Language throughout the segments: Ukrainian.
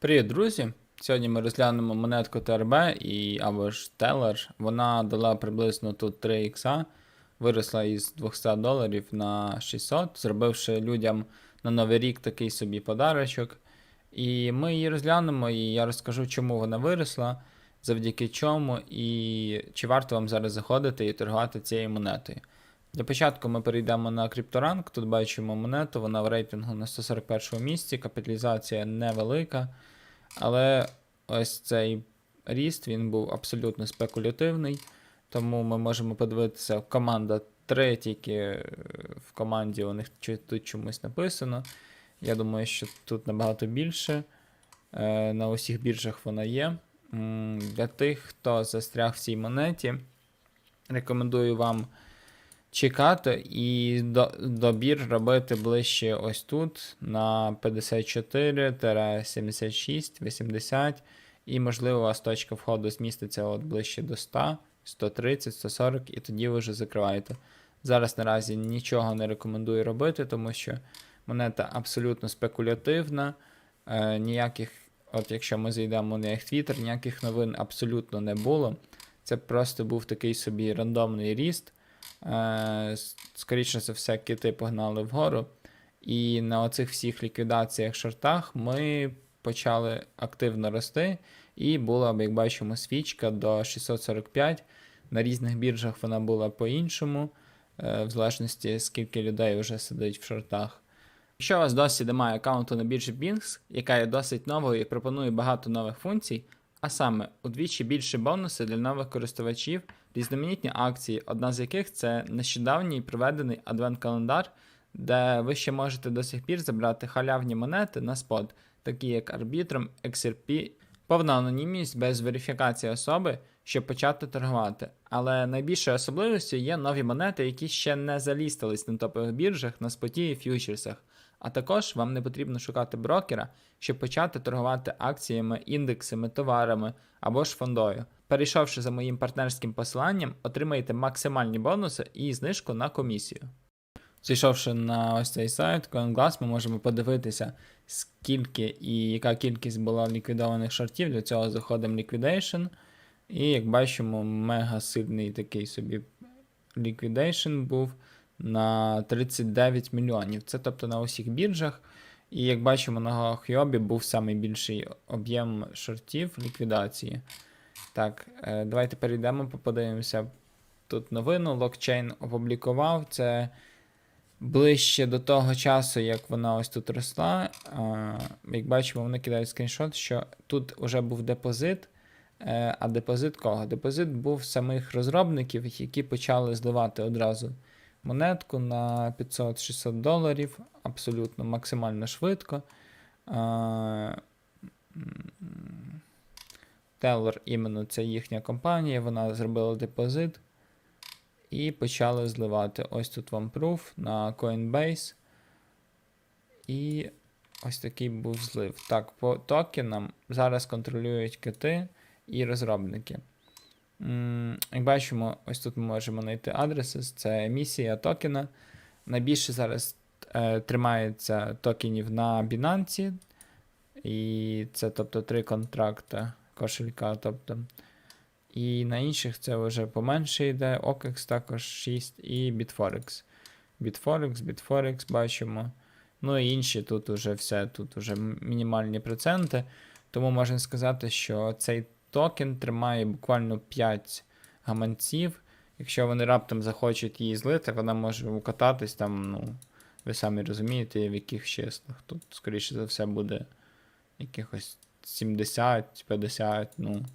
Привіт, друзі! Сьогодні ми розглянемо монетку ТРБ і або ж Телер. Вона дала приблизно тут 3 ікса, виросла із 200 доларів на 600, зробивши людям на Новий рік такий собі подарочок. І ми її розглянемо, і я розкажу, чому вона виросла, завдяки чому, і чи варто вам зараз заходити і торгувати цією монетою. Для початку ми перейдемо на крипторанк. Тут бачимо монету, вона в рейтингу на 141 місці, капіталізація невелика. Але ось цей ріст він був абсолютно спекулятивний. Тому ми можемо подивитися, команда 3, тільки е, в команді у них тут чомусь написано. Я думаю, що тут набагато більше. Е, На усіх біржах вона є. Для тих, хто застряг в цій монеті, рекомендую вам чекати і добір робити ближче ось тут на 54-76, 80. І, можливо, у вас точка входу зміститься от ближче до 100, 130, 140, і тоді ви вже закриваєте. Зараз наразі нічого не рекомендую робити, тому що монета абсолютно спекулятивна. Е, ніяких, от якщо ми зайдемо на їх Twitter, ніяких новин абсолютно не було. Це просто був такий собі рандомний ріст. Е, скоріше за все, кити погнали вгору. І на оцих всіх ліквідаціях шортах ми почали активно рости. І була, як бачимо, свічка до 645. На різних біржах вона була по-іншому, е, в залежності скільки людей вже сидить в шортах. Якщо у вас досі немає аккаунту на біржі Binx, яка є досить новою і пропонує багато нових функцій, а саме удвічі більше бонуси для нових користувачів, різноманітні акції, одна з яких це нещодавній проведений адвент-календар, де ви ще можете до сих пір забрати халявні монети на спот, такі як Arbitrum, XRP, повна анонімність без верифікації особи, щоб почати торгувати. Але найбільшою особливістю є нові монети, які ще не залістились на топових біржах, на споті і ф'ючерсах. А також вам не потрібно шукати брокера, щоб почати торгувати акціями, індексами, товарами або ж фондою. Перейшовши за моїм партнерським посиланням, отримаєте максимальні бонуси і знижку на комісію. Зайшовши на ось цей сайт CoinGlass, ми можемо подивитися, скільки і яка кількість була ліквідованих шортів. Для цього заходимо Liquidation. І як бачимо, мега сильний такий собі liquidation був на 39 мільйонів. Це тобто на усіх біржах. І як бачимо, на Хйобі був найбільший об'єм шортів ліквідації. Так, е, давайте перейдемо, подивимося тут новину. Локчейн опублікував. Це ближче до того часу, як вона ось тут росла. Як бачимо, вони кидають скріншот, що тут вже був депозит. Е, А депозит кого? Депозит був самих розробників, які почали зливати одразу монетку на 500-600 доларів, абсолютно максимально швидко. Teller іменно це їхня компанія, вона зробила депозит і почали зливати. Ось тут вам proof на Coinbase. І ось такий був злив. Так, по токенам зараз контролюють кити і розробники. Як бачимо, ось тут ми можемо знайти адреси. Це емісія токена. Найбільше зараз е, тримається токенів на Binance. І це тобто три контракти кошелька. Тобто. І на інших це вже поменше йде. OKEX також 6 і Bitforex. Bitforex, Bitforex бачимо. Ну і інші тут уже все, тут уже мінімальні проценти. Тому можна сказати, що цей токен тримає буквально 5 гаманців. Якщо вони раптом захочуть її злити, вона може укататись там, ну, ви самі розумієте, в яких числах. Тут, скоріше за все, буде якихось 70-50, ну,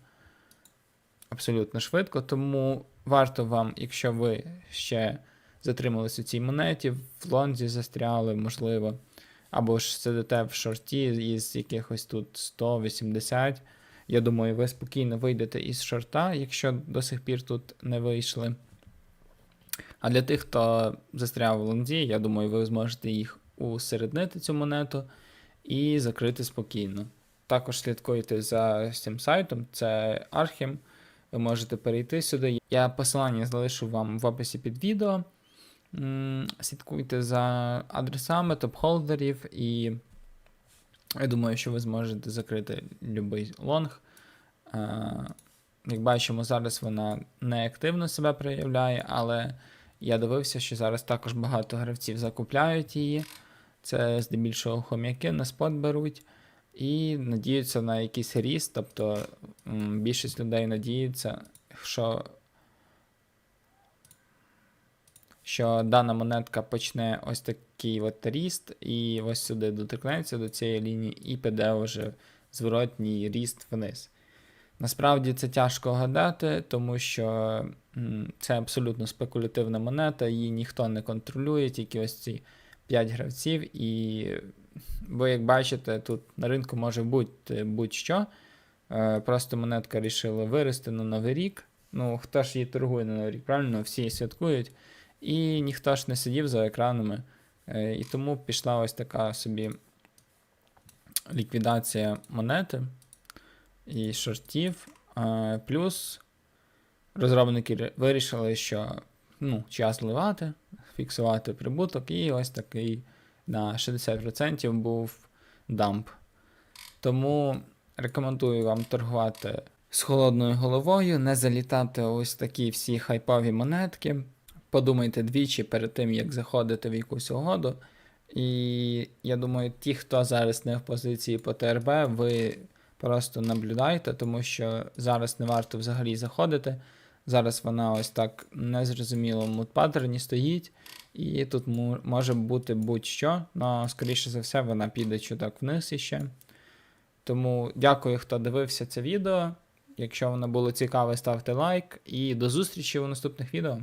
абсолютно швидко. Тому варто вам, якщо ви ще затримались у цій монеті, в лонзі застряли, можливо, або ж сидите в шорті із якихось тут 180. Я думаю, ви спокійно вийдете із шорта, якщо до сих пір тут не вийшли. А для тих, хто застряв в лонзі, я думаю, ви зможете їх усереднити цю монету і закрити спокійно. Також слідкуйте за цим сайтом, це Archim. ви можете перейти сюди. Я посилання залишу вам в описі під відео. Слідкуйте за адресами топ-холдерів, і я думаю, що ви зможете закрити будь-який лонг. Е, Як бачимо, зараз вона не активно себе проявляє, але я дивився, що зараз також багато гравців закупляють її. Це здебільшого хом'яки на спот беруть і надіються на якийсь ріст. Тобто більшість людей надіється, що, що дана монетка почне ось такий от ріст, і ось сюди доторкнеться до цієї лінії і піде вже зворотній ріст вниз. Насправді це тяжко гадати, тому що це абсолютно спекулятивна монета, її ніхто не контролює, тільки ось ці 5 гравців. І ви, як бачите, тут на ринку може бути будь-що. Е, Просто монетка вирішила вирости на Новий рік. Ну, хто ж її торгує на Новий рік, правильно? Всі святкують. І ніхто ж не сидів за екранами. Е, І тому пішла ось така собі ліквідація монети і шортів. Е, Плюс розробники вирішили, що ну, час зливати, фіксувати прибуток, і ось такий на 60% був дамп. Тому рекомендую вам торгувати з холодною головою, не залітати ось такі всі хайпові монетки. Подумайте двічі перед тим, як заходити в якусь угоду. І я думаю, ті, хто зараз не в позиції по ТРБ, ви просто наблюдайте, тому що зараз не варто взагалі заходити. Зараз вона ось так в паттерні стоїть, і тут може бути будь-що, але скоріше за все вона піде чуток вниз іще. Тому дякую, хто дивився це відео. Якщо воно було цікаве, ставте лайк і до зустрічі у наступних відео.